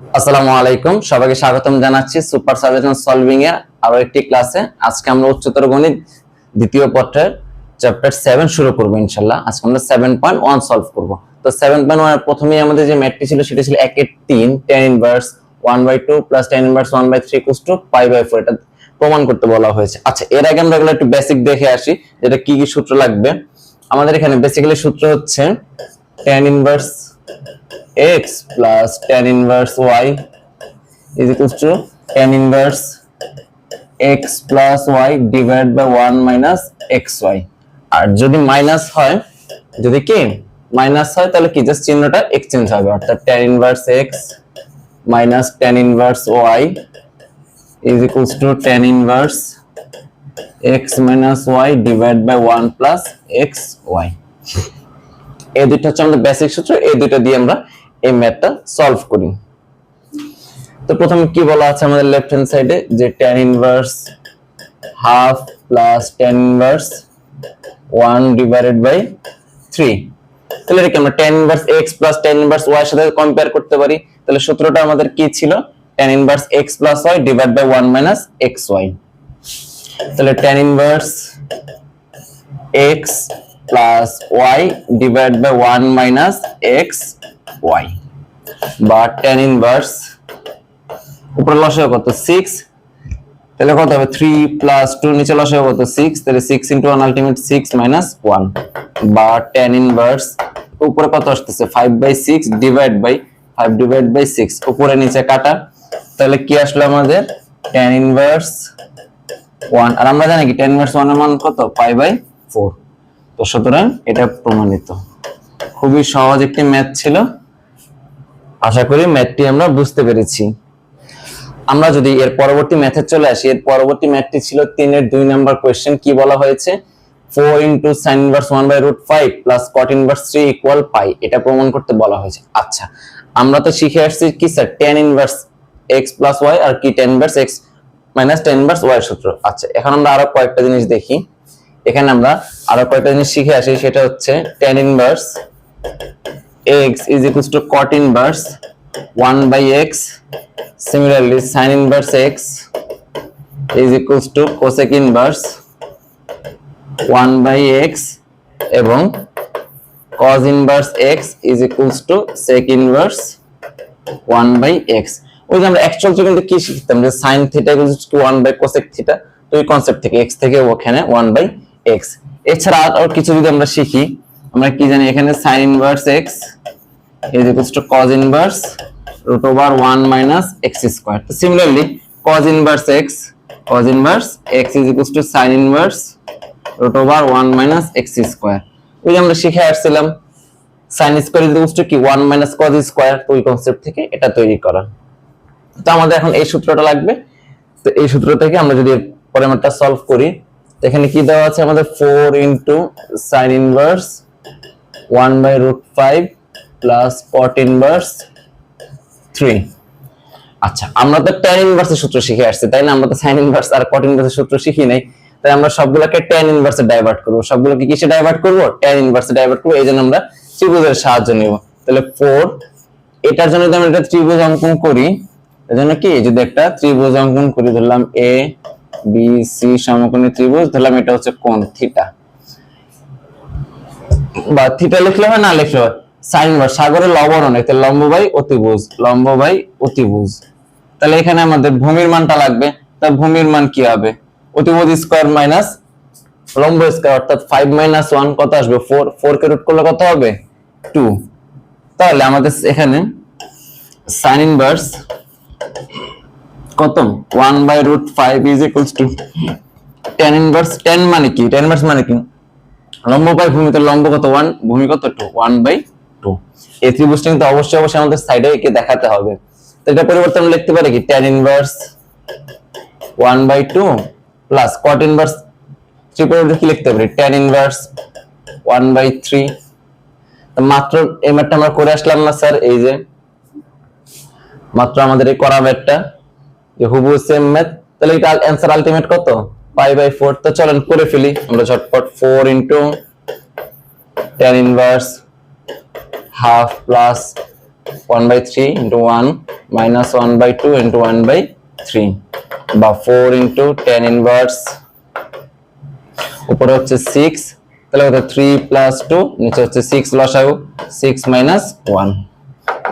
আসসালামু আলাইকুম। সবাইকে স্বাগতম জানাচ্ছি সুপার সাজেশন সলভিং এর আরও একটি ক্লাসে। আজকে আমরা উচ্চতর গণিত দ্বিতীয় পত্রের চ্যাপ্টার সেভেন শুরু করব ইনশাল্লাহ আজকে আমরা সেভেন পয়েন্ট ওয়ান সলভ করব। তো সেভেন পয়েন্ট ওয়ান প্রথমেই আমাদের যে ম্যাথটি ছিল, সেটা ছিল একের তিন tan inverse one by two plus tan inverse one by three equals to pi by four এটা প্রমাণ করতে বলা হয়েছে। আচ্ছা এর আগে আমরা এগুলো একটু বেসিক দেখে আসি যেটা কি কি সূত্র লাগবে। আমাদের এখানে বেসিক্যালি সূত্র হচ্ছে tan inverse x plus tan inverse y is equals to tan inverse x plus y divided by 1 minus xy আর যদি মাইনাস হয় যদি কি মাইনাস হয় তাহলে কি জাস্ট চিহ্নটা এক্সচেঞ্জ হবে অর্থাৎ tan inverse x minus tan inverse y is equals to tan inverse x minus y divided by 1 plus xy এই দুইটা হচ্ছে আমাদের বেসিক সূত্র এই দুইটা দিয়ে আমরা এই ম্যাথটা সলভ করি। তো প্রথমে কি বলা আছে আমাদের লেফট হ্যান্ড সাইডে যে tan inverse half plus tan inverse 1 divided by 3 তাহলে এটাকে আমরা tan inverse x plus tan inverse y এর সাথে কম্পেয়ার করতে পারি। তাহলে সূত্রটা আমাদের কি ছিল? tan inverse x plus y divide by 1 minus xy তাহলে tan inverse x plus y divide by 1 minus x y. বা tan ইনভার্স উপরে লসাগু কত? 6 তাহলে কত হবে? 3 প্লাস 2 নিচে লসাগু কত? 6 তাহলে 6 ইনটু 1 আলটিমেট 6 মাইনাস 1 বা tan ইনভার্স উপরে কত আসতেছে? 5 by 6 divide by 5 divide by 6 উপরে নিচে কাটা। তাহলে কি আসলো আমাদের? tan ইনভার্স 1 আর আমরা জানি কি? tan ইনভার্স 1 এর মান কত? পাই বাই 4 তো সুতরাং এটা প্রমাণিত। খুবই সহজ একটি ম্যাথ ছিল। আশা করি ম্যাথটি আমরা বুঝতে পেরেছি। আমরা যদি এর পরবর্তী ম্যাথে চলে আসি, এর পরবর্তী ম্যাথটি ছিল তিনের দুই নাম্বার কোয়েশ্চেন কি বলা হয়েছে? Four into sine inverse one by root five plus cot inverse three equal pi এটা প্রমাণ করতে বলা হয়েছে। আচ্ছা আমরা তো শিখে আসছি কি sir tan inverse x plus y আর কি tan inverse x minus tan inverse y সূত্র। আচ্ছা এখন আমরা আরও কয়েকটা জিনিস দেখি। এখানে আমরা আরও কয়েকটা জিনিস শিখে আসি, সেটা হচ্ছে tan inverse x is equals to cot inverse 1 by x similarly sin inverse x is equals to cosec inverse 1 by x এবং cos inverse x is equals to sec inverse 1 by x ওই যে আমরা actual কিন্তু কি শিখতাম যে sin theta equals to 1 by cosec theta তো এই কনসেপ্ট থেকে x থেকে ওখানে 1 বাই x এছাড়া আর কিছু যদি আমরা শিখি আমরা কি জানি এখানে sin inverse x is equals to cos inverse root over 1 minus x square তো similarly cos inverse x cos inverse x is equals to sin inverse root over 1 minus x square ওই আমরা শিখে আসছিলাম sin square is equals to কি 1 minus cos square তো ওই concept থেকে এটা তৈরি করা তো আমাদের এখন এই সূত্রটা লাগবে তো এই সূত্র থেকে আমরা যদি পরে আমারটা সলভ করি তো এখানে কি দেওয়া আছে আমাদের 4 into sin inverse 1 by root 5 plus cot inverse 3 আচ্ছা আমরা তো tan ইনভার্সের সূত্র শিখে আসছি, তাই না? আমরা তো sin ইনভার্স আর cot ইনভার্সের সূত্র শিখি নাই। তাই আমরা সবগুলোকে ইনভার্সে ডাইভার্ট করব। সবগুলোকে কিসে ডাইভার্ট করব? ইনভার্সে ডাইভার্ট করব। এইজন্য আমরা ত্রিভুজের সাহায্য তাহলে 4 এটার জন্য যদি আমরা একটা ত্রিভুজ অঙ্কন করি এজন্য কি? যদি একটা ত্রিভুজ অঙ্কন করি, ধরলাম এ বি সি সমকোণী ত্রিভুজ, ধরলাম এটা হচ্ছে কোণ থিটা বা থিটা লিখলে হয়, না লিখলে হয়? সাইন ইনভার্স সাগরে লবণ অনেক তাহলে লম্ব বাই অতিভুজ লম্ব বাই অতিভুজ। তাহলে এখানে আমাদের ভূমির মানটা লাগবে। তা ভূমির মান কি হবে? অতিভুজ স্কয়ার মাইনাস লম্ব স্কয়ার, অর্থাৎ 5 মাইনাস 1 কত আসবে? 4 4 কে রুট করলে কত হবে? 2 তাহলে আমাদের এখানে সাইন ইনভার্স কত? 1 by root 5 is equals to tan inverse tan মানে কি? tan ইনভার্স মানে কি? লম্ব বাই ভূমিতে লম্ব কত? 1 ভূমি কত? 2 1 বাই 2 এই ত্রিভুজটা কিন্তু অবশ্যই অবশ্যই আমাদের সাইডে একে দেখাতে হবে। তো এটা পরিবর্তে আমরা লিখতে পারি কি? tan inverse 1 by 2 plus cot inverse three পরিবর্তে কি লিখতে পারি? tan ইনভার্স 1 বাই 3 তো মাত্র এই ম্যাথটা আমরা করে আসলাম না স্যার এই যে। মাত্র আমাদের এই করা ম্যাথটা যে হুবহু সেম ম্যাথ তাহলে এটা অ্যান্সার আলটিমেট কত? পাই বাই ফোর তো চলেন করে ফেলি। আমরা ঝটপট four into tan inverse half plus one by three into one minus one by two into one by three বা ফোর ইন্টু টেন ইনভার্স উপরে হচ্ছে সিক্স তাহলে কত থ্রি প্লাস টু নিচে হচ্ছে সিক্স লসাগু সিক্স মাইনাস ওয়ান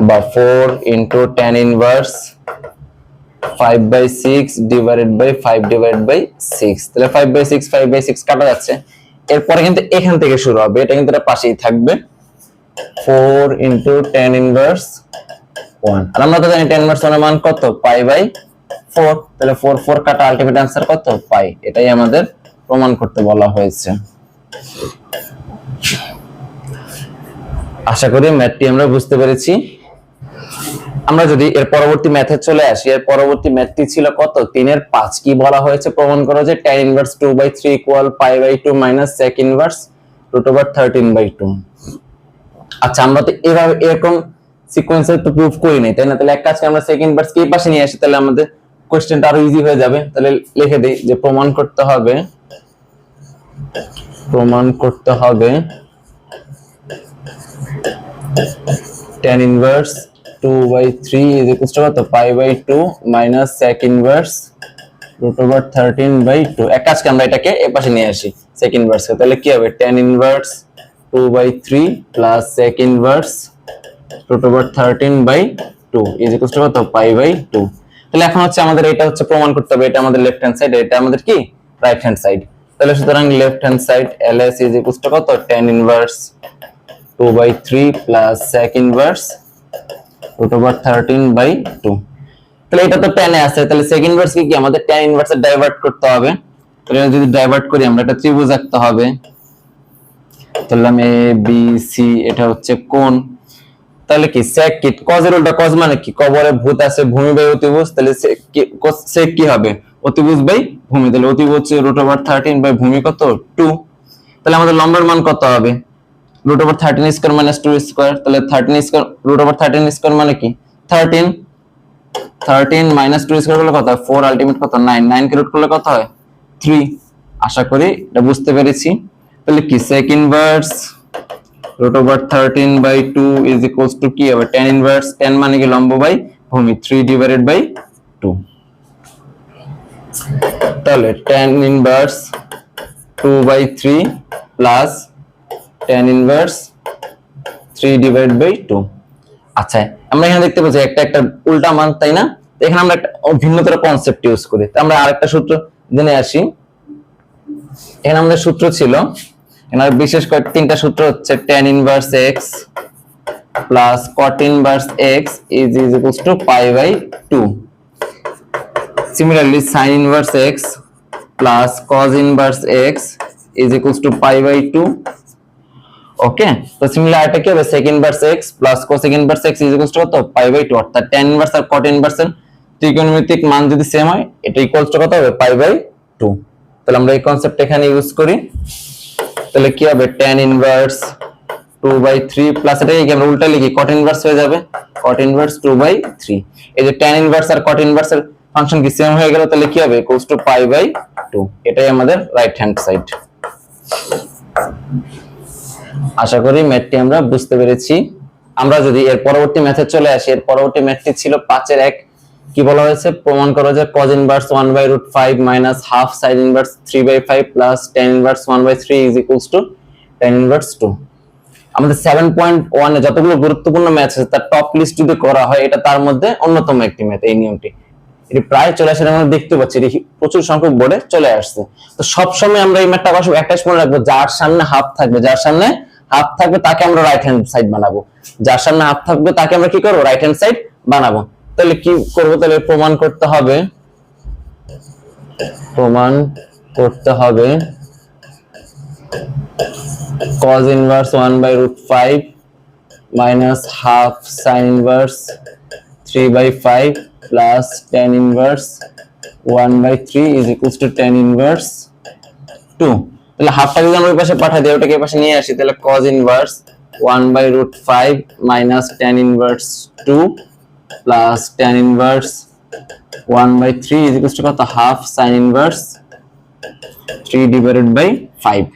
বা four into tan inverse five by six divided by five divide by six তাহলে five by six five by six কাটা যাচ্ছে। এরপরে কিন্তু এখান থেকে শুরু হবে, এটা কিন্তু এটা পাশেই থাকবে। Four into tan inverse one. আর আমরা তো জানি টেন ইনভার্স ওয়ানের মান কত? Pi by four. তাহলে ফোর ফোর কাটা আলটিমেট আনসার কত? পাই। এটাই আমাদের প্রমাণ করতে বলা হয়েছে। আশা করি ম্যাথটি আমরা বুঝতে পেরেছি। আমরা যদি এর পরবর্তী ম্যাথে চলে আসি, এর পরবর্তী ম্যাথটি ছিল কত? তিনের পাঁচ। কি বলা হয়েছে? প্রমাণ করো যে tan inverse two by three equal pi by two minus sec inverse root over thirteen by two আচ্ছা আমরা তো এভাবে এরকম সিকোয়েন্সে তো প্রুফ করি নাই, তাই না? তাহলে এক কাজকে আমরা সেক ইনভার্স কে পাশে নিয়ে আসি, তাহলে আমাদের কোশ্চেনটা আরও ইজি হয়ে যাবে। তাহলে লিখে দিই যে প্রমাণ করতে হবে। প্রমাণ করতে হবে। tan inverse 2 by 3 is equals কত? pi by 2 minus sec inverse root over 13 by 2 এক কাজকে আমরা এটাকে এ পাশে নিয়ে আসি, sec inverse তাহলে কি হবে? tan inverse 2 by 3 plus sec inverse root over 13 by 2 is equals to কত? Pi by 2 তাহলে এখন হচ্ছে আমাদের এটা হচ্ছে প্রমাণ করতে হবে, এটা আমাদের লেফট হ্যান্ড সাইড এটা আমাদের কি? রাইট হ্যান্ড সাইড তাহলে সুতরাং left hand side ls is equals to কত? Tan inverse 2 by 3 plus sec inverse root over thirteen by two তাহলে এটা তো টেনে আছে, তাহলে সেকেন্ড ভার্স কি আমাদের টেন ইনভার্সে ডাইভার্ট করতে হবে। তাহলে যদি ডাইভার্ট করি, আমরা একটা ত্রিভুজ আঁকতে হবে। ধরলাম এ বি সি এটা হচ্ছে কোন তাহলে কি সেক কজের উল্টা কজ মানে কি? কবরে ভূত আছে, ভূমি বাই তাহলে কি হবে? বাই ভূমি। তাহলে রুট ওভার থার্টিন বাই ভূমি কত? টু তাহলে আমাদের লম্বের মান কত হবে? Root over thirteen square minus two square তাহলে thirteen square root over thirteen square মানে কি? Thirteen thirteen minus two square করলে কত হয়? ফোর আলটিমেট কত? নাইন নাইন কে রুট করলে কত হয়? থ্রি আশা করি এটা বুঝতে পেরেছি। তাহলে কি sec inverse root over thirteen by two is equals to কি? হবে টেন ইনভার্স টেন মানে কি লম্ব বাই ভূমি? থ্রি ডিভাইডেড বাই টু তাহলে tan inverse two by three plus tan inverse 3 divide by 2 আচ্ছা আমরা এখানে দেখতে পাচ্ছি একটা একটা উল্টা মান, তাই না? এখানে আমরা একটা ভিন্নতর কনসেপ্ট ইউজ করি। তো আমরা আরেকটা সূত্র জেনে আসি। এখানে আমাদের সূত্র ছিল এখানে বিশেষ করে তিনটা সূত্র হচ্ছে tan inverse x plus cot inverse x is is equals to pi by 2 similarly, sin inverse x plus cos inverse x is equals to pi by 2 okay তো সিমিলার এটা কি হবে? sec inverse x plus cosec inverse x is equals to কত? Pi by 2 অর্থাৎ tan inverse আর cot inverse এর ত্রিকোণমিতিক মান যদি সেম হয়, এটা ইকুয়ালস টু কত হবে? পাই বাই 2 তাহলে আমরা এই কনসেপ্ট এখানে ইউজ করি। তাহলে কি হবে? tan ইনভার্স 2 বাই 3 প্লাস এটা কি আমরা উল্টা লিখি? cot ইনভার্স হয়ে যাবে। cot ইনভার্স 2 বাই 3 এই যে tan ইনভার্স আর cot ইনভার্স এর ফাংশন কি সেম হয়ে গেল? তাহলে কি হবে? ইকুয়ালস টু পাই বাই 2 এটাই আমাদের রাইট হ্যান্ড সাইড আশা করি ম্যাথটি আমরা বুঝতে পেরেছি। আমরা যদি এর পরবর্তী ম্যাথে চলে আসি, এর পরবর্তী ম্যাথটি ছিল পাঁচের এক। কি বলা হয়েছে? প্রমাণ করা যায় cos inverse 1 by root 5 minus half sin inverse 3 by 5 plus tan inverse 1 by 3 is equals to tan inverse 2 আমাদের 7.1 এ যতগুলো গুরুত্বপূর্ণ ম্যাথ আছে, তার টপ লিস্ট যদি করা হয়, এটা তার মধ্যে অন্যতম একটি ম্যাথ এই নিয়মটি। এটি প্রায় চলে আসে আমরা দেখতে পাচ্ছি, এটি প্রচুর সংখ্যক বোর্ডে চলে আসছে। তো সব সময় আমরা এই ম্যাথটা অবশ্যই একটা মনে রাখব, যার সামনে হাফ থাকবে, যার সামনে হাফ থাকবে তাকে আমরা রাইট হ্যান্ড সাইড বানাবো। যার সামনে হাফ থাকবে তাকে আমরা কি করব? রাইট হ্যান্ড সাইড বানাবো। তাহলে কি করব? তাহলে প্রমাণ করতে হবে। প্রমাণ করতে হবে। cos inverse 1 by root 5 minus half sin inverse 3 by 5 plus tan inverse 1 by 3 is equals to tan inverse 2 তাহলে হাফটা যদি আমরা ওই পাশে পাঠাই দিই ওটাকে এই পাশে নিয়ে আসি। তাহলে cos inverse 1 by root 5 minus tan inverse 2 plus tan inverse 1 by 3 is equals to কত? Half sin inverse 3 divided by 5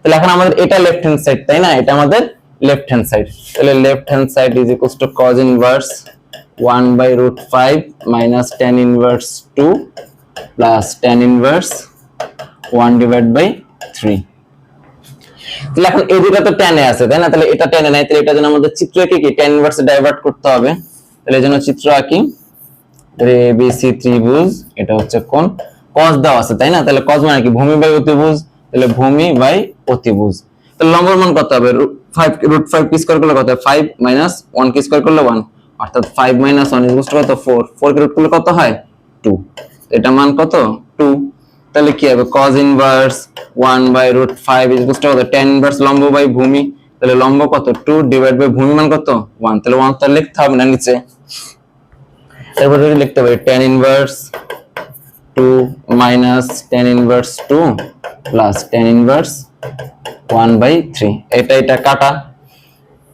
তাহলে এখন আমাদের এটা লেফট হ্যান্ড সাইড তাই না? এটা আমাদের লেফট হ্যান্ড সাইড তাহলে left hand side is equals to cos inverse 1 by root 5 minus tan inverse 2 plus tan inverse 1 divide by 3 তাহলে এখন এই তো টেনে আছে, তাই না? তাহলে এটা টেনে নাই, তাহলে এটা যেন আমাদের চিত্র এঁকে কি? টেন ইনভার্সে ডাইভার্ট করতে হবে। তাহলে এই জন্য চিত্র আঁকি। এ বি সি ত্রিভুজ, এটা হচ্ছে কোন cos দেওয়া আছে, তাই না? তাহলে cos মানে কি? ভূমি বাই অতিভুজ, তাহলে ভূমি বাই অতিভুজ। তাহলে লম্বর মান কত হবে? ফাইভ রুট ফাইভ কি স্কোয়ার করলে কত ফাইভ মাইনাস ওয়ান কি স্কোয়ার করলে ওয়ান অর্থাৎ ফাইভ মাইনাস ওয়ান ইজ কত? ফোর ফোর কে রুট করলে কত হয়? টু এটা মান কত? টু তাহলে কি হবে? cos inverse 1 by root 5 is to কত? tan ইনভার্স লম্ব বাই ভূমি। তাহলে লম্ব কত? 2 ডিভাইড বাই ভূমি মান কত? 1 তাহলে 1 তো লিখতে হবে না নিচে। তারপর যদি লিখতে হবে tan inverse 2 minus tan inverse 2 plus tan inverse 1 by 3 এটা এটা কাটা।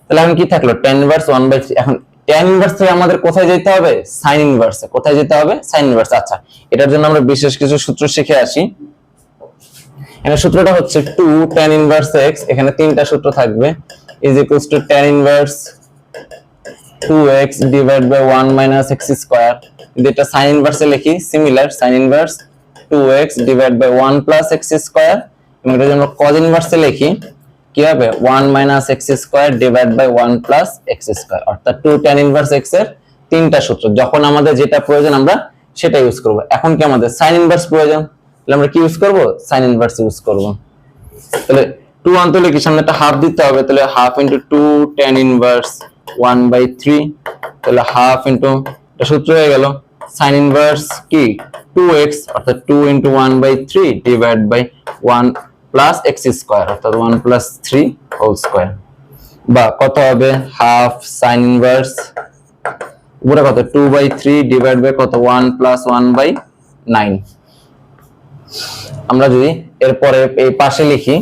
তাহলে এখন কি থাকল? tan ইনভার্স 1 বাই 3 এখন tan ইনভার্স থেকে আমাদের কোথায় যেতে হবে? sin ইনভার্সে কোথায় যেতে হবে? sin ইনভার্স আচ্ছা এটার জন্য আমরা বিশেষ কিছু সূত্র শিখে আসি। এখানে সূত্রটা হচ্ছে 2 tan ইনভার্স x এখানে তিনটা সূত্র থাকবে। Is equals to tan inverse 2x divide by 1 minus x square যদি এটা sin ইনভার্সে লিখি similar sin inverse 2x divide by 1 plus x square এবং এটা আমরা cos ইনভার্সে লিখি, কি হবে? 1 minus x square divide by 1 plus x square অর্থাৎ 2 tan ইনভার্স x এর তিনটা সূত্র। যখন আমাদের যেটা প্রয়োজন, আমরা সেটা ইউজ করব। এখন কি আমাদের sin ইনভার্স প্রয়োজন? তাহলে আমরা কি ইউজ করব? sin ইনভার্স ইউজ করব। তাহলে 2 আনতে হলে কি সামনে একটা হাফ দিতে হবে? তাহলে half into 2 tan inverse 1 by three তাহলে হাফ ইনটু এটা সূত্র হয়ে গেল। Sin ইনভার্স কি? 2x অর্থাৎ 2 into 1 by 3 divide by 1 plus x square অর্থাৎ one plus three whole square বা কত হবে? হাফ সাইন ইনভার্স উপরে কত? Two by three divide by কত? One plus one by nine আমরা যদি এরপরে এই পাশে লিখি,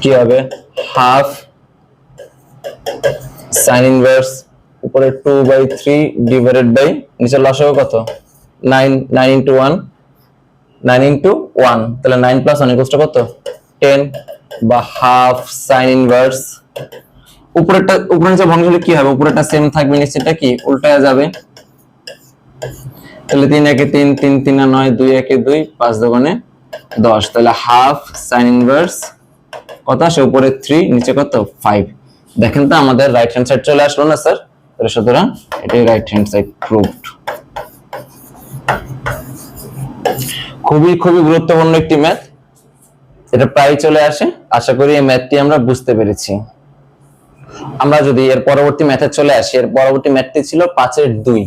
কি হবে? হাফ সাইন ইনভার্স উপরে two by three divided by নিচে লসাগু কত? Nine nine into one nine into one তাহলে নাইন প্লাস ওয়ান ইকুয়াল কত? টেন বা হাফ সাইন ইনভার্স উপরেরটা উপরে নিচে ভগ্ন হলে কি হবে? উপরেটা সেম থাকবে নিচেটা কি? উল্টায় যাবে। তাহলে তিন একে তিন তিন তিন নয়, দুই একে দুই, পাঁচ দোকানে দশ। তাহলে হাফ সাইন ইনভার্স কত আসে? উপরে থ্রি নিচে কত? ফাইভ দেখেন তো, আমাদের রাইট হ্যান্ড সাইড চলে আসলো না স্যার তাহলে সুতরাং এটাই রাইট হ্যান্ড সাইড প্রুভড খুবই খুবই গুরুত্বপূর্ণ একটি ম্যাথ এটা প্রায় চলে আসে। আশা করি এই ম্যাথটি আমরা বুঝতে পেরেছি। আমরা যদি এর পরবর্তী ম্যাথে চলে আসি, এর পরবর্তী ম্যাথটি ছিল পাঁচের দুই।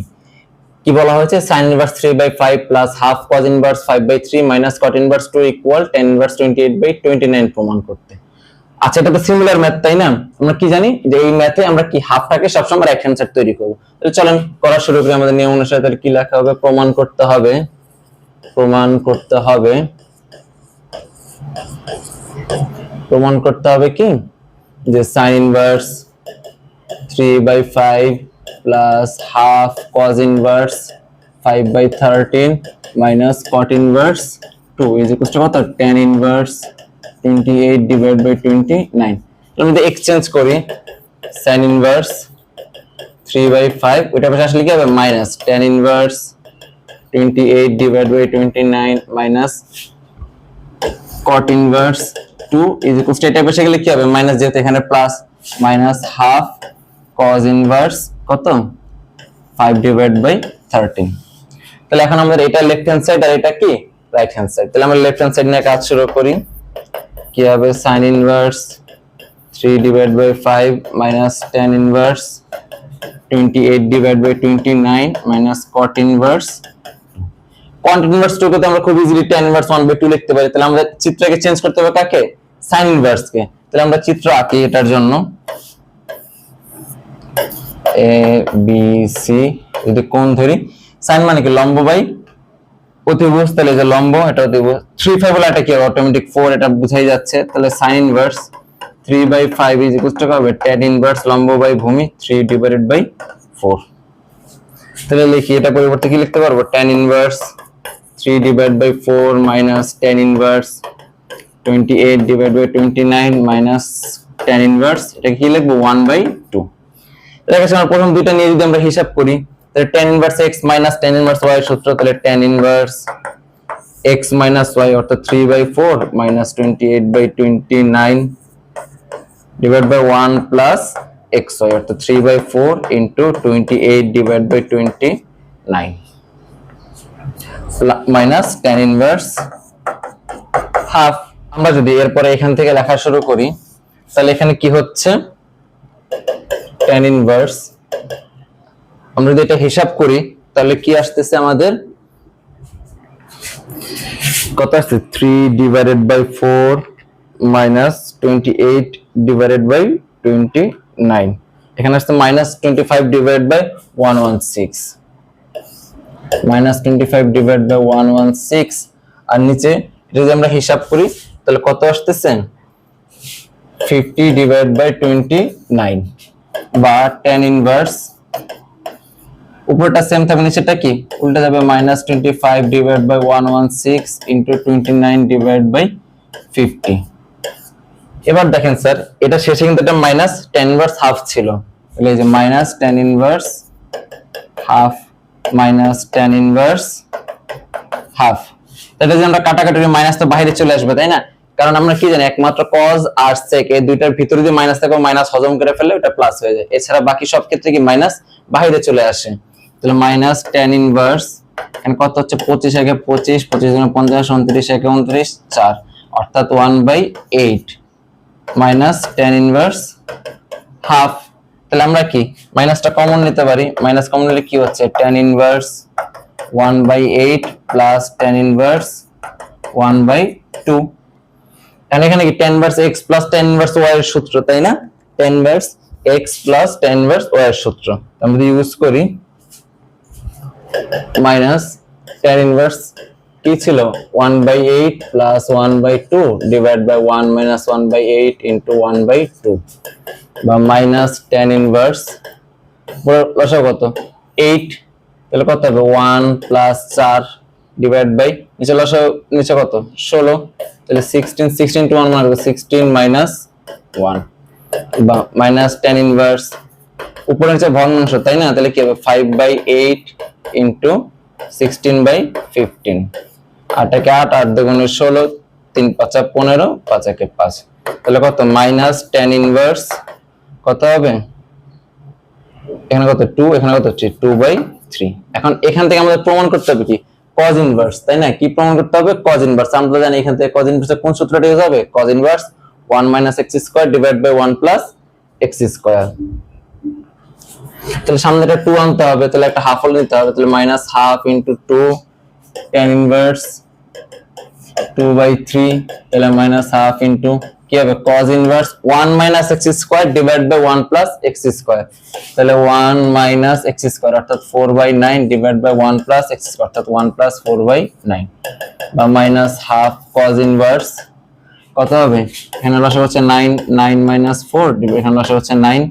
কি বলা হয়েছে? Sine inverse three by five plus half cos inverse five by three minus cot inverse two equal tan inverse twenty eight by twenty nine প্রমাণ করতে। আচ্ছা এটা তো সিমিলার ম্যাথ তাই না? আমরা কি জানি যে এই ম্যাথে আমরা কি হাফটাকে সবসময় রাইট হ্যান্ড সাইড তৈরি করব। তাহলে চলেন, করা শুরু করি আমাদের নিয়ম অনুসারে। তাহলে কি লেখা হবে? প্রমাণ করতে হবে। প্রমাণ করতে হবে। প্রমাণ করতে হবে কি? যে sine inverse three by five plus half cos inverse five by thirteen minus cot inverse two is equal to কত? Tan inverse twenty eight divide by মধ্যে এক্সচেঞ্জ করি sine inverse three by five ওইটা পাশে আসলে কি হবে? Minus inverse 28 divided by 29 minus cot inverse 2 is equal to এটা বসে গেলে কি হবে? মাইনাস যেহেতু এখানে plus minus half cos inverse কত? 5 ডিভাইড বাই 13 তাহলে এখন আমাদের এটা লেফট হ্যান্ড সাইড আর এটা কি? রাইট হ্যান্ড সাইড তাহলে আমরা লেফট হ্যান্ড সাইড নিয়ে কাজ শুরু করি। কি হবে? sin inverse 3 divide by 5 minus tan inverse 28 divide by 29 minus cot inverse cot inverse two কে আমরা খুব ইজিলি tan ইনভার্স 1 বাই 2 লিখতে পারি। তাহলে আমরা চিত্রকে চেঞ্জ করতে হবে কাকে? sin ইনভার্স কে। তাহলে আমরা চিত্র আঁকি এটার জন্য। এ বি সি যদি কোণ ধরি সাইন মানে কি? লম্ব বাই অতিভুজ, তাহলে যে লম্ব, এটা অতিভুজ। 3 5 হলে এটা কি? অটোমেটিক ফোর এটা বুঝাই যাচ্ছে। তাহলে sine inverse three by five is equal to হবে? Tan ইনভার্স লম্ব বাই ভূমি 3 ডিভাইডেড বাই ফোর তাহলে লিখি, এটা পরিবর্তে কি লিখতে পারব? Tan inverse 3 divided by 4 minus tan inverse twenty eight divide by twenty nine minus tan inverse এটা কি লিখব? ওয়ান বাই টু এটা আমরা প্রথম দুইটা নিয়ে যদি আমরা হিসাব করি তাহলে tan inverse x minus tan inverse y সূত্র, তাহলে tan inverse x minus y অর্থাৎ three by four minus twenty eight by twenty nine divide by one plus x y অর্থাৎ three by four into twenty eight divide by twenty nine minus tan inverse half আমরা যদি এরপরে এখান থেকে লেখা শুরু করি, তাহলে এখানে কি হচ্ছে? টেন ইনভার্স আমরা যদি এটা হিসাব করি, তাহলে কি আসতেছে আমাদের? কত আসছে? Three divided by four minus twenty eight divided by twenty nine এখানে আসছে minus twenty five divide by one one six minus twenty five divide by one one six আর নিচে যদি আমরা হিসাব করি, তাহলে কত আসতেছে? Fifty divide by twenty nine বা টেন ইনভার্স উপরটা সেম থাকবে নিচেটা কি? উল্টে যাবে minus twenty five divide by one one six into twenty nine divide by fifty এবার দেখেন স্যার এটা শেষে কিন্তু এটা মাইনাস টেন ইনভার্স হাফ ছিল। তাহলে এই যে minus tan inverse half minus tan inverse half যদি আমরা কাটাকাটি মাইনাস তো বাইরে চলে আসবে, তাই না? কারণ আমরা কি জানি, একমাত্র কজ আর সেক এই দুইটার ভিতরে যদি মাইনাস থাকে মাইনাস হজম করে ফেললে ওটা প্লাস হয়ে যায়। এছাড়া বাকি সব ক্ষেত্রে কি মাইনাস বাইরে চলে আসে। তাহলে মাইনাস টেন ইনভার্স এখানে কত হচ্ছে? পঁচিশ একে পঁচিশ পঁচিশ গুণে পঞ্চাশ, উনত্রিশ একে উনত্রিশ, চার। অর্থাৎ one by eight minus tan inverse half তাহলে আমরা কি? মাইনাসটা কমন নিতে পারি। মাইনাস কমন নিলে কি হচ্ছে? Tan inverse one by eight plus tan inverse one by two তাহলে এখানে কি? Tan verse x plus tan inverse y এর সূত্র, তাই না? Tan verse x plus tan inverse y এর সূত্র। আমরা যদি ইউজ করি মাইনাস টেন ইনভার্স কি ছিল one by eight plus one by two divide by one minus one by eight into one by two বা মাইনাস টেন ইনভার্স লসা কত? এইট তাহলে কত হবে? ওয়ান প্লাস চার ডিভাইড বাই নিচে লসা নিচে কত? ষোলো, তাহলে সিক্সটিন সিক্সটিন টু ওয়ান মানে সিক্সটিন মাইনাস ওয়ান বা মাইনাস টেন ইনভার্স উপরে নিচে ভগ্নাংশ, তাই না? তাহলে কি হবে? Five by eight into sixteen by fifteen আট একে আট আট দুগুণে ষোলো, তিন পাঁচা পনেরো পাঁচ একে পাঁচ। তাহলে কত? মাইনাস টেন ইনভার্স কত হবে? এখানে কত? টু এখানে কত হচ্ছে? টু বাই থ্রি এখন এখান থেকে আমাদের প্রমাণ করতে হবে কি? কজ ইনভার্স তাই না? কি প্রমাণ করতে হবে? কজ ইনভার্স আমরা জানি এখান থেকে কজ ইনভার্স কোন সূত্রটা হবে? Cos inverse one minus x square divide by one plus x square তাহলে সামনেটা টু আনতে হবে, তাহলে একটা হাফ হল নিতে হবে, তাহলে minus half into two tan inverse two by three তাহলে মাইনাস হাফ ইন্টু কি হবে? Cos inverse one minus x square divide by one plus x square তাহলে ওয়ান মাইনাস এক্স স্কোয়ার অর্থাৎ four by nine divide by one plus x অর্থাৎ one plus four by nine বা minus half cos inverse কত হবে? এখানে লসা হচ্ছে nine nine minus four এখানে লসা হচ্ছে nine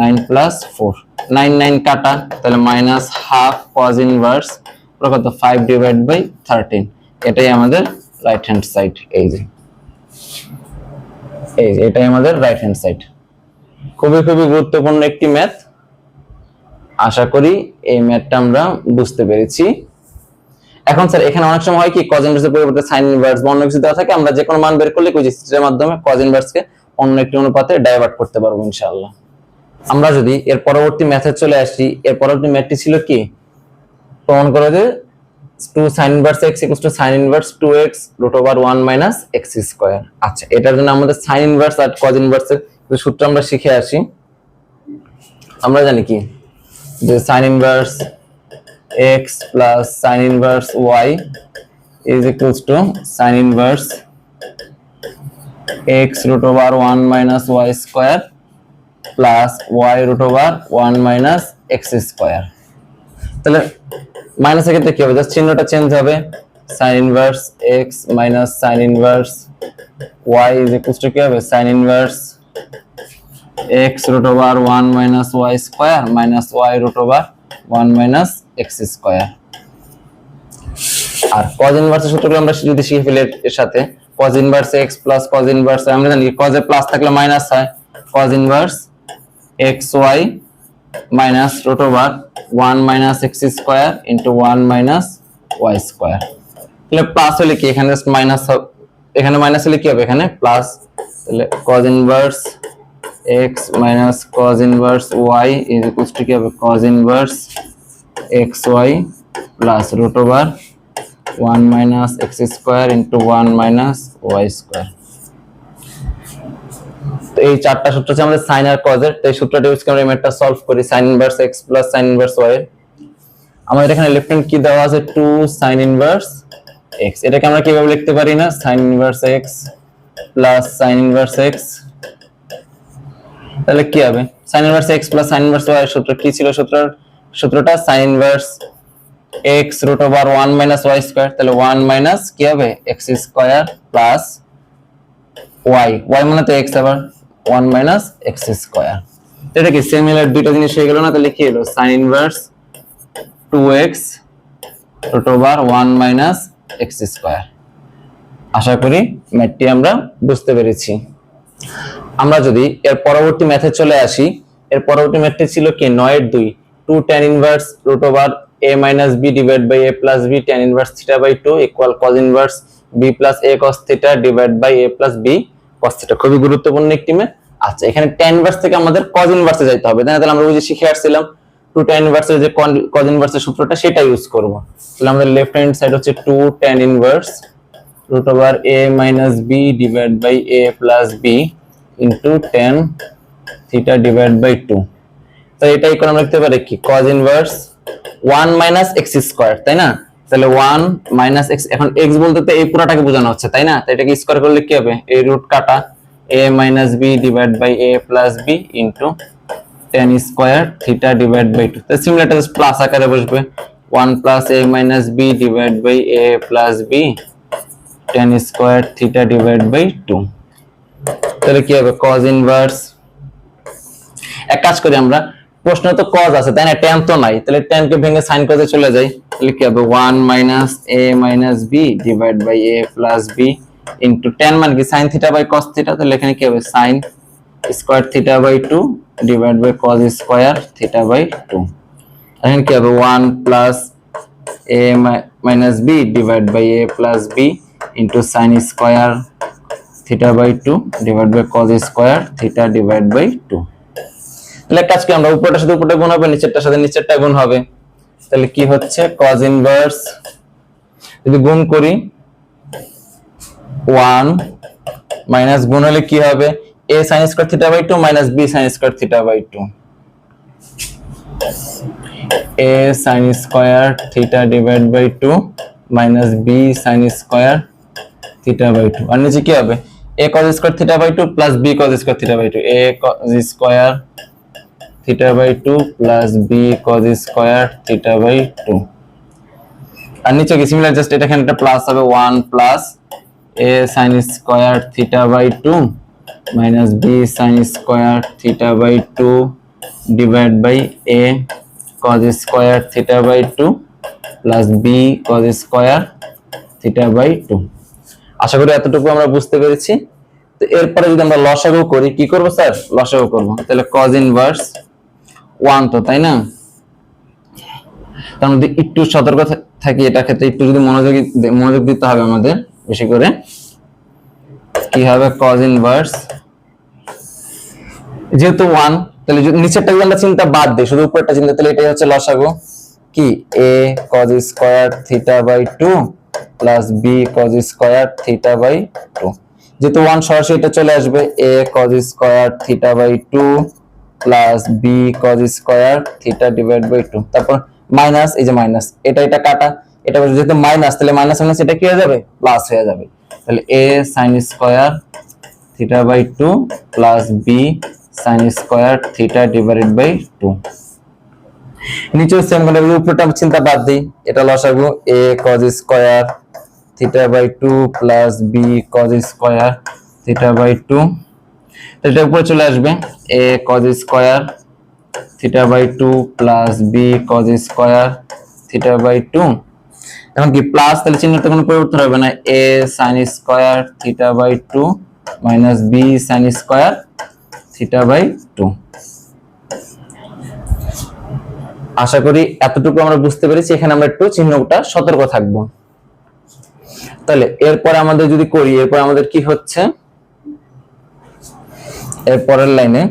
nine plus four. Nine nine কাটা, তাহলে মাইনাস হাফ কজ ইনভার্স কত? ফাইভ ডিভাইড বাই থার্টিন এটাই আমাদের রাইট হ্যান্ড সাইড এই যে। এই যে, এটাই আমাদের রাইট হ্যান্ড সাইড খুবই খুবই গুরুত্বপূর্ণ একটি ম্যাথ আশা করি এই ম্যাথটা আমরা বুঝতে পেরেছি। এখন স্যার এখানে অনেক সময় হয় কি কজ ইনভার্সের পরিবর্তে সাইন ইনভার্স বা অন্য কিছু দেওয়া থাকে, আমরা যে কোনো মান বের করলে কুইজিস্টের মাধ্যমে কজ ইনভার্সকে অন্য একটি অনুপাতে ডাইভার্ট করতে পারব ইনশাআল্লাহ। আমরা যদি এর পরবর্তী ম্যাথে চলে আসি, এর পরবর্তী ম্যাথটি ছিল কি? প্রমাণ করো যে two sine inverse x equal to sine inverse two x root over one minus x square আচ্ছা এটার জন্য আমাদের সাইন ইনভার্স আর কজ ইনভার্সের সূত্র আমরা শিখে আসি, আমরা জানি কি? যে sine inverse x plus sine inverse y is equals to sine inverse x root over one minus y square plus y root over one minus x square তাহলে মাইনাসের ক্ষেত্রে কি হবে? জাস্ট চিহ্নটা চেঞ্জ হবে। Sine inverse x minus sine inverse y is equals to কি হবে? Sine inverse x root over one minus y square minus y root over one minus x square আর cos ইনভার্সের সূত্রগুলো আমরা যদি শিখে ফেলি এর সাথে, cos inverse x plus cos inverse আমরা জানি এ প্লাস থাকলে মাইনাস হয়। cos inverse xy minus root over 1 minus x square into 1 minus y square তাহলে প্লাস হলে কি? এখানে মাইনাস এখানে মাইনাস হলে কি হবে? এখানে প্লাস তাহলে cos inverse x minus cos inverse y is equals to কি হবে? cos inverse xy plus root over 1 minus x square into 1 minus y তো এই চারটা সূত্র হচ্ছে আমাদের সাইন আর কজের তো এই সূত্রটা ইউজ করে আমরা সলভ করি sine inverse x plus sine inverse y আমাদের এখানে লেফট হ্যান্ড কি দেওয়া আছে? 2 সাইন ইনভার্স x এটাকে আমরা কীভাবে লিখতে পারি না? Sine inverse x plus sine inverse x তাহলে কি হবে? Sine inverse x plus sine inverse এর সূত্র কি ছিল সূত্র সূত্রটা sine inverse x root over 1 minus y square তাহলে 1 মাইনাস কি হবে? x square plus y y মানে তো x আবার। 1 মাইনাস x স্কয়ার এটা কি সিমিলার দুটো জিনিস হয়ে গেল না? তাহলে কি হলো? Sine inverse 2x root over 1 minus x square আশা করি ম্যাথটি আমরা বুঝতে পেরেছি। আমরা যদি এর পরবর্তী ম্যাথে চলে আসি, এর পরবর্তী ম্যাথটি ছিল কি? 9 এর 2 2 tan inverse root a minus b divide by a plus b tan inverse theta by 2 equal cos inverse b plus a cos theta divide by a plus b cos খুবই গুরুত্বপূর্ণ একটি ম্যাথ আচ্ছা এখানে tan ইনভার্স থেকে আমাদের cos ইনভার্সে যাইতে হবে। তাহলে আমরা যে শিখে আসছিলাম 2 tan ইনভার্সের যে cos ইনভার্সের সূত্রটা, সেটা ইউজ করব। তাহলে আমাদের লেফট হ্যান্ড সাইড হচ্ছে 2 tan inverse root over a minus b divided by a plus b into tan theta divided by 2 তো এটা ইকুয়াল আমরা লিখতে পারি কি? cos inverse 1 minus x square, তাই না? তাহলে 1 minus x, এখন x বলতে তো এই পুরাটাকে বোঝানো হচ্ছে, তাই না? এটাকে স্কয়ার করলে কি হবে? এই রুট কাটা a minus b divided by a plus b into tan square theta divided by 2 তো সিমিলারটা জাস্ট প্লাস আকারে বসবে। 1 plus a minus b divided by a plus b tan square theta divide by two তাহলে কি হবে? Cos inverse এক কাজ করি আমরা। প্রশ্ন তো cos আছে, তাই না? tan তো নাই। তাহলে tan কে ভেঙে cos এ চলে যাই। তাহলে কি হবে? 1 minus a minus b divide by a plus b into tan মানে কি? sin theta by cos theta তাহলে এখানে কি হবে? sin square theta by 2 divide by cos square theta by 2 এখানে কি হবে? 1 plus a minus b divide by a plus b into sin square theta by 2 divided by cos square theta divided by 2 তাহলে কাজ কি আমরা উপরটার সাথে উপরটা গুণ হবে, নিচেরটার সাথে নিচেরটা গুণ হবে। তাহলে কি হচ্ছে? cos ইনভার্স যদি গুণ করি 1 মাইনাস গুণ হলে কি হবে? a sin square theta by 2 minus b sin square theta by 2 a sin square theta divided by 2 minus b sin square theta by two আর নিচে কি হবে? a cos square theta by two plus b cos square theta by two a cos square theta by two plus b cos square theta by two আর নিচে কি similar just এটা একটা plus হবে 1 plus a sin square theta by two minus b sin square theta by two divide by a cos square theta by two plus b cos square theta by two আশা করি এতটুকু আমরা বুঝতে পেরেছি। তো এরপরে যদি আমরা লসাগু করি, কি করব স্যার? লসাগু করব। তাহলে cos ইনভার্স 1 তো, তাই না? তার মধ্যে একটু সতর্ক থাকি, এটা ক্ষেত্রে একটু যদি মনোযোগী, মনোযোগ দিতে হবে আমাদের, বেশি করে। কি হবে? কজ ইনভার্স যেহেতু 1 তাহলে যদি নিচেরটা যদি আমরা চিন্তা বাদ দিই, শুধু উপরেরটা চিন্তা, তাহলে এটাই হচ্ছে লসাগু। কি? A cos square theta by 2 plus b cos square theta by 2 যেহেতু 1 সরাসরি এটা চলে আসবে, a cos square theta by 2 plus b cos square theta divide by 2 তারপর মাইনাস এই যে মাইনাস এটা এটা কাটা, এটা যেহেতু মাইনাস তাহলে মাইনাস মাইনাস এটা কি হয়ে যাবে? প্লাস হয়ে যাবে। তাহলে a sin square theta by two plus b sin square theta divided by two নিচেও সেম করে উপরটা চিন্তা বাদ দিই। এটা লসাগু a cos square theta by two plus b cos square theta by 2 এটা উপরে চলে আসবে। A cos square theta by 2 plus b cos square theta by 2 এখন কি প্লাস তাহলে চিহ্নতে কোনো পরিবর্তন হবে না। A sine square theta by two minus b sine square theta by two আশা করি এতটুকু আমরা বুঝতে পেরেছি। এখানে আমরা একটু চিহ্নটা সতর্ক থাকব। তাহলে এরপর আমাদের যদি করি, এরপর আমাদের কি হচ্ছে? এর পরের লাইনে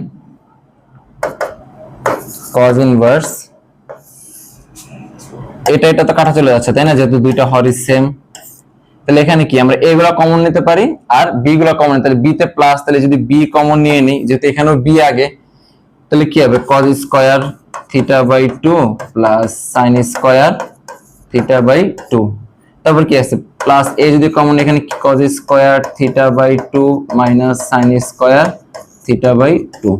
cos ইনভার্স এটা এটা তো কাটা চলে যাচ্ছে, তাই না? যেহেতু দুইটা হর সেম তাহলে এখানে কি? আমরা এ গুলা কমন নিতে পারি আর বি গুলা কমন তাহলে বি তে প্লাস তাহলে যদি বি কমন নিয়ে নিই, যেহেতু এখানেও বি আগে, তাহলে কি হবে? cos square theta by two plus sine square theta by two তারপর কি আছে? প্লাস এ যদি কমন এখানে cos square theta by two minus sine square theta by two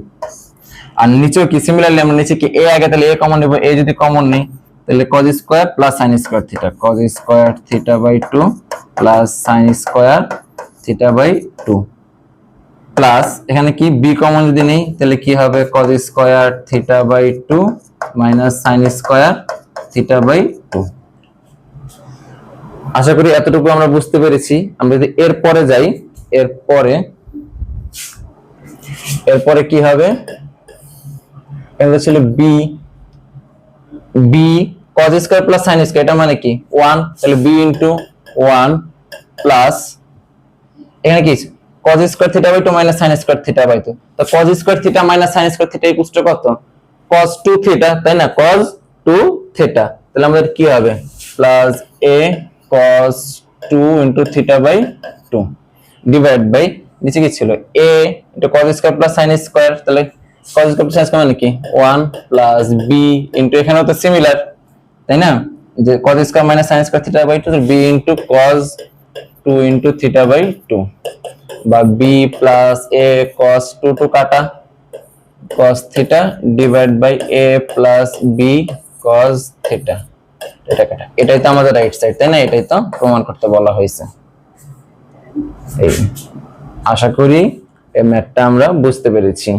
আর নিচেও কি? সিমিলারলি আমরা নিচে কি? এ আগে তাহলে এ কমন নেব। এ যদি কমন নেই, তাহলে cos square plus sin square theta cos square theta by two plus sin square theta by two plus এখানে কি? বি কমন যদি নেই, তাহলে কি হবে? cos square theta by two minus sin square theta by two আশা করি এতটুকু আমরা বুঝতে পেরেছি। আমরা যদি এর পরে যাই এর পরে এরপরে কি হবে? এটা ছিল b b cos square plus sin square এটা মানে কি? 1 তাহলে b ইনটু 1 প্লাস এখানে কি? cos square theta by 2 minus sin square theta by 2 তো cos square theta minus sin square theta equal to কত? cos 2 থিটা তাই না? cos 2 থিটা তাহলে আমাদের কি হবে? Plus a cos 2 into theta by 2 divide by নিচে কি ছিল? A into cos square plus sin square তাহলে cos square plus sin square মানে কি? 1 প্লাস b ইনটু এখানেও তো সিমিলার তাই না? যে cos square minus sin square theta by 2 তাহলে b into cos 2 into theta by 2 বা b plus a cos 2 two কাটা, cos theta divide by a plus b cos theta এটা কাটা। এটাই তো আমাদের রাইট সাইড তাই না? এটাই তো প্রমাণ করতে বলা হয়েছে। আশা করি এই ম্যাথটা আমরা বুঝতে পেরেছি।